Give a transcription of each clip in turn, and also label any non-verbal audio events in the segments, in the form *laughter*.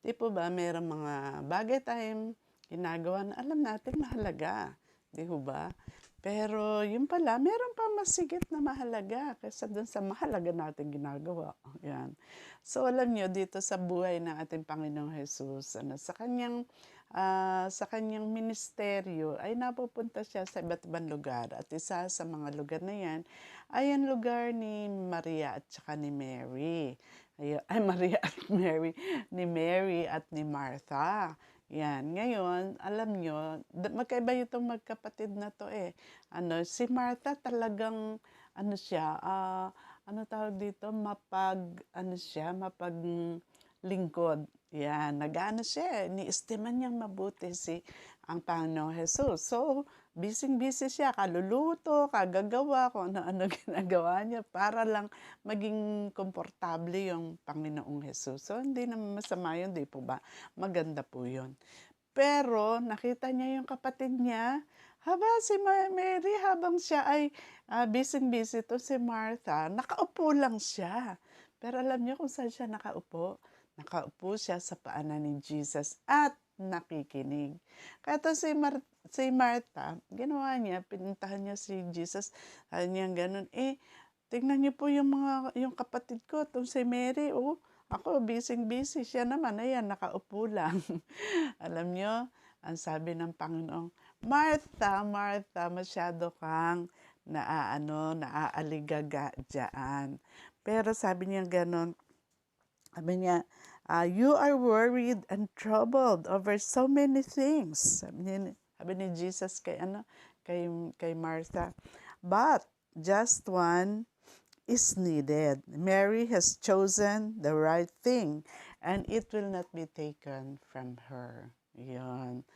Di po ba mayroong mga bagay tayong ginagawa na alam natin mahalaga. Di ho ba? Pero yun pala, meron pa masigit na mahalaga kaysa dun sa mahalaga natin ginagawa. Yan. So alam nyo, dito sa buhay ng ating Panginoong Jesus, ano, sa kanyang ah, sa kanyang ministeryo ay napupunta siya sa iba't ibang lugar. At isa sa mga lugar na yan ay ang lugar ni Maria at saka ni Mary. Ay, Maria at *laughs* Mary. Ni Mary at ni Martha. Yan. Ngayon, alam nyo, magkaiba itong magkapatid na to eh. Ano, si Martha talagang, ano siya, ah, ano tawag dito, mapag, ano siya, mapag lingkod. Yan, nag-ano siya, eh, ni-estiman niyang mabuti si ang Panginoong Jesus. So, busy-busy siya, kaluluto, kagagawa, kung ano-ano *laughs* ginagawa niya para lang maging komportable yung Panginoong Jesus. So, hindi naman masama yun, di po ba? Maganda po yun. Pero, nakita niya yung kapatid niya, haba si Ma- Mary, habang siya ay uh, busy-busy to si Martha, nakaupo lang siya. Pero alam niyo kung saan siya nakaupo? Nakaupo siya sa paanan ni Jesus at nakikinig. Kaya to si, Mar- si Martha, ginawa niya, pinuntahan niya si Jesus, sabi niya ganun, eh, tingnan niyo po yung mga, yung kapatid ko, itong si Mary, oh, ako, busy-busy. Siya naman, ayan, nakaupo lang. *laughs* Alam niyo, ang sabi ng Panginoong, Martha, Martha, masyado kang naaano, naaaligaga dyan. Pero sabi niya ganon, sabi niya, ah, you are worried and troubled over so many things. Sabi, niya, sabi ni Jesus kay, ano, kay, kay Martha. But just one is needed. Mary has chosen the right thing and it will not be taken from her. Yan.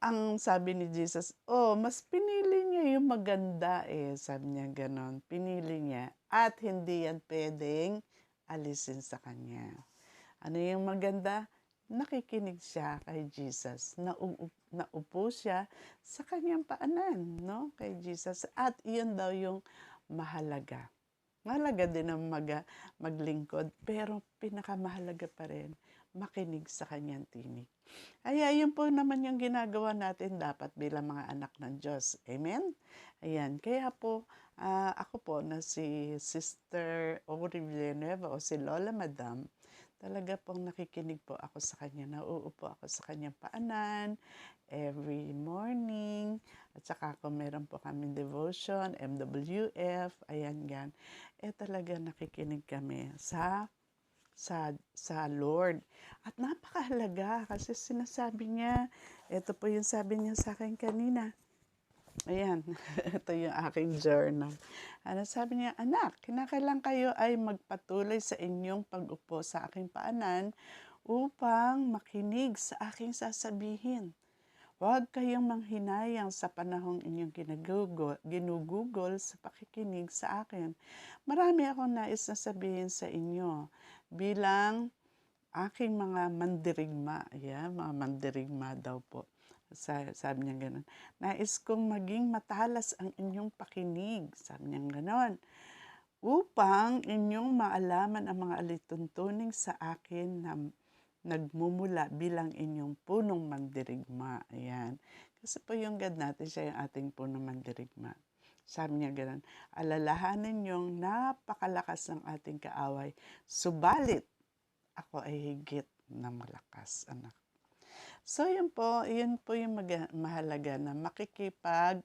Ang sabi ni Jesus, oh, mas pinili niya yung maganda eh. Sabi niya ganon. Pinili niya. At hindi yan pwedeng alisin sa kanya. Ano yung maganda? Nakikinig siya kay Jesus. Nauupo, naupo siya sa kanyang paanan, no? Kay Jesus. At iyon daw yung mahalaga. Mahalaga din ang mag, maglingkod, pero pinakamahalaga pa rin, makinig sa kanyang tinig. Ay, ayun po naman yung ginagawa natin dapat bilang mga anak ng Diyos. Amen? Ayan, kaya po, ah, ako po na si Sister Ori Villanueva o si Lola Madam, talaga pong nakikinig po ako sa kanya. Nauupo ako sa kanyang paanan every morning. At saka kung meron po kami devotion, MWF, ayan yan. Eh talaga nakikinig kami sa sa sa Lord. At napakahalaga kasi sinasabi niya, ito po yung sabi niya sa akin kanina. Ayan, *laughs* ito yung aking journal. Ano sabi niya, anak, kinakailang kayo ay magpatuloy sa inyong pag-upo sa aking paanan upang makinig sa aking sasabihin. Huwag kayong manghinayang sa panahong inyong ginugugol, ginugugol sa pakikinig sa akin. Marami akong nais na sabihin sa inyo bilang aking mga mandirigma. Yeah, mga mandirigma daw po. Sa, sabi niya gano'n. Nais kong maging matalas ang inyong pakinig. Sabi niya gano'n. Upang inyong maalaman ang mga alituntuning sa akin na nagmumula bilang inyong punong mandirigma. Ayan. Kasi po yung God natin, siya yung ating punong mandirigma. Sabi niya gano'n, alalahanin niyong napakalakas ng ating kaaway, subalit ako ay higit na malakas, anak. So, yun po, yun po yung mag- mahalaga na makikipag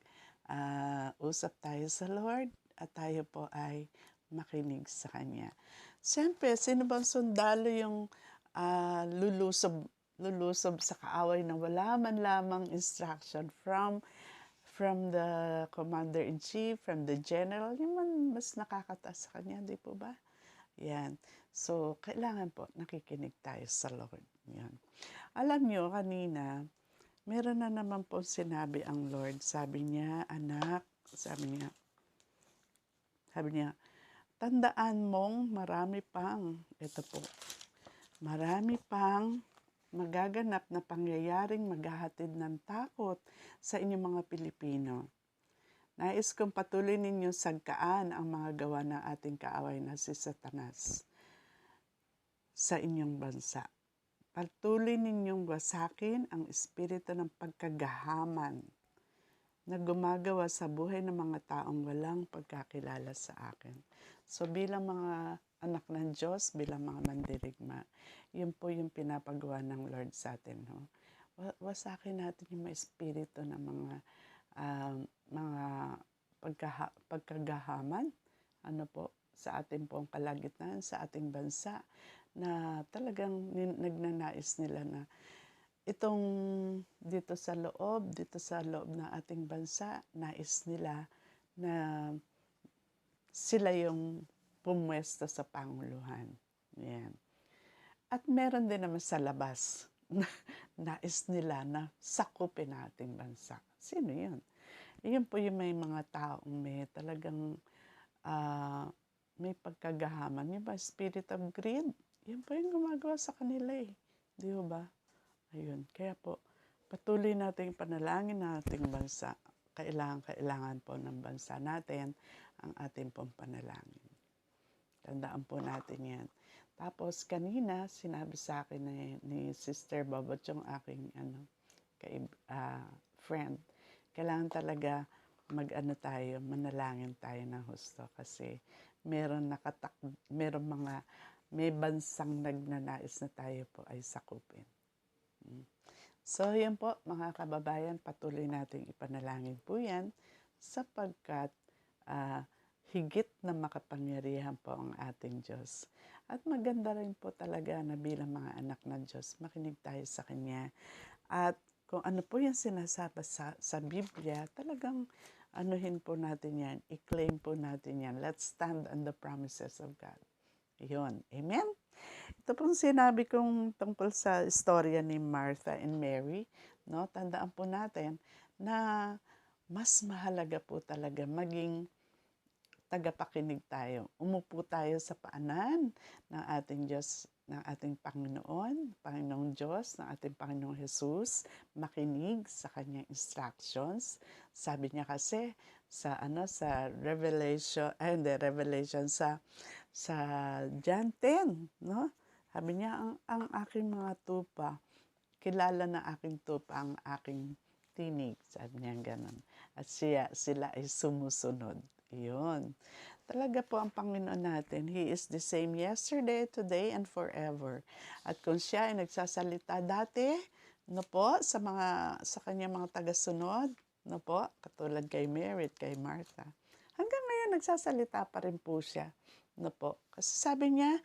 ah, usap tayo sa Lord at tayo po ay makinig sa Kanya. Siyempre, sino bang sundalo yung ah, lulusob, lulusob sa kaaway na wala man lamang instruction from from the commander-in-chief, from the general, yung man mas nakakataas sa kanya, di po ba? Yan. So, kailangan po nakikinig tayo sa Lord. Yan. Alam nyo, kanina, meron na naman po sinabi ang Lord. Sabi niya, anak, sabi niya, sabi niya, tandaan mong marami pang, ito po, marami pang magaganap na pangyayaring maghahatid ng takot sa inyong mga Pilipino. Nais kong patuloy ninyo sagkaan ang mga gawa ng ating kaaway na si Satanas sa inyong bansa. patuloy ninyong wasakin ang espiritu ng pagkagahaman na gumagawa sa buhay ng mga taong walang pagkakilala sa akin. So bilang mga anak ng Diyos, bilang mga mandirigma, yun po yung pinapagawa ng Lord sa atin. No? Wa- Wasakin natin yung mga espiritu ng mga um, mga pagkaha, pagkagahaman ano po sa ating pong kalagitnaan, sa ating bansa na talagang nagnanais nila na itong dito sa loob, dito sa loob ng ating bansa, nais nila na sila yung pumwesto sa Panguluhan. Yan. At meron din naman sa labas, *laughs* na nais nila na sakupin ang ating bansa. Sino yun? Yun po yung may mga taong may talagang ah, may pagkagahaman. Yung ba, spirit of greed, yun po yung gumagawa sa kanila eh. Di ba? Ayun. Kaya po, patuloy natin panalangin ng ating bansa. Kailangan, kailangan po ng bansa natin ang ating pong panalangin. Tandaan po natin yan. Tapos kanina, sinabi sa akin ni, ni Sister Bobot, yung aking ano, kay, ah, friend, kailangan talaga mag-ano tayo, manalangin tayo ng husto kasi meron nakatak, meron mga, may bansang nagnanais na tayo po ay sakupin. Mm. So, yan po mga kababayan, patuloy nating ipanalangin po yan sapagkat ah, higit na makapangyarihan po ang ating Diyos. At maganda rin po talaga na bilang mga anak ng Diyos, makinig tayo sa Kanya. At kung ano po yung sinasabi sa, sa Biblia, talagang anuhin po natin yan, i-claim po natin yan. Let's stand on the promises of God. Yun. Amen? Ito pong sinabi kong tungkol sa istorya ni Martha and Mary, no? Tandaan po natin na mas mahalaga po talaga maging tagapakinig tayo. Umupo tayo sa paanan ng ating Diyos, ng ating Panginoon, Panginoong Diyos, ng ating Panginoong Jesus, makinig sa kanyang instructions. Sabi niya kasi sa ano sa Revelation, ay hindi, Revelation sa sa John 10, no? Sabi niya, ang, ang aking mga tupa, kilala na aking tupa ang aking tinig. Sabi niya ganun. At siya, sila ay sumusunod. Yun. Talaga po ang Panginoon natin. He is the same yesterday, today, and forever. At kung siya ay nagsasalita dati, no po, sa mga sa kanya mga tagasunod, no po, katulad kay Mary at kay Martha. Hanggang ngayon nagsasalita pa rin po siya. No po. Kasi sabi niya,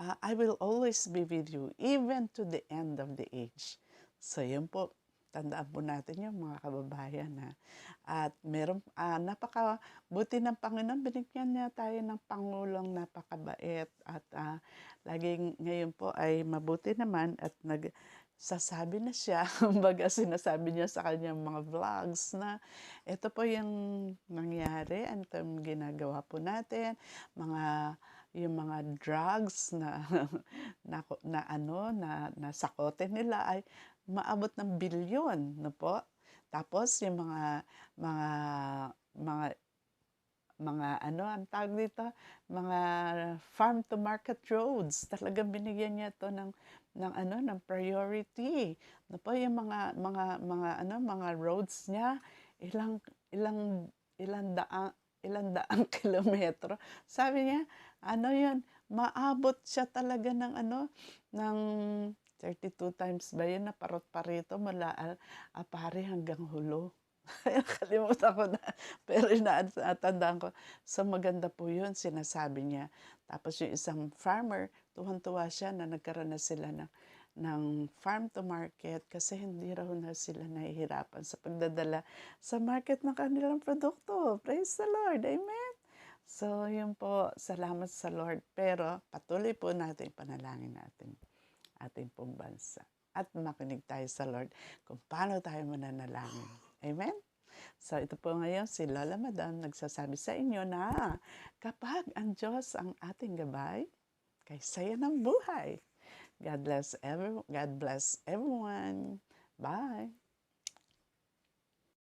uh, I will always be with you even to the end of the age. So yun po, tandaan po natin yung mga kababayan ha. At meron, uh, napakabuti ng Panginoon, binigyan niya tayo ng Pangulong napakabait. At uh, laging ngayon po ay mabuti naman at nag, sasabi na siya, *laughs* kumbaga sinasabi niya sa kanyang mga vlogs na ito po yung nangyari, yung ginagawa po natin, mga yung mga drugs na, *laughs* na, na ano, na, na sakote nila ay maabot ng bilyon, no po? Tapos yung mga, mga, mga, mga ano, ang tawag dito, mga farm to market roads. Talagang binigyan niya to ng ng ano ng priority. No po yung mga mga mga ano mga roads niya ilang ilang ilang daang ilang daang *laughs* kilometro. Sabi niya, ano yun, maabot siya talaga ng ano, ng 32 times ba yun na parot parito mula apari hanggang hulo. *laughs* Nakalimutan ko na. *laughs* Pero inaatandaan ko. So maganda po yun, sinasabi niya. Tapos yung isang farmer, tuwan-tuwa siya na nagkaroon na sila ng, ng farm to market kasi hindi raw na sila nahihirapan sa pagdadala sa market ng kanilang produkto. Praise the Lord. Amen. So, yun po, salamat sa Lord. Pero patuloy po natin panalangin natin ating pong bansa. At makinig tayo sa Lord kung paano tayo mananalangin. Amen? So ito po ngayon si Lola Madam nagsasabi sa inyo na kapag ang Diyos ang ating gabay, kay saya ng buhay. God bless everyone. God bless everyone. Bye.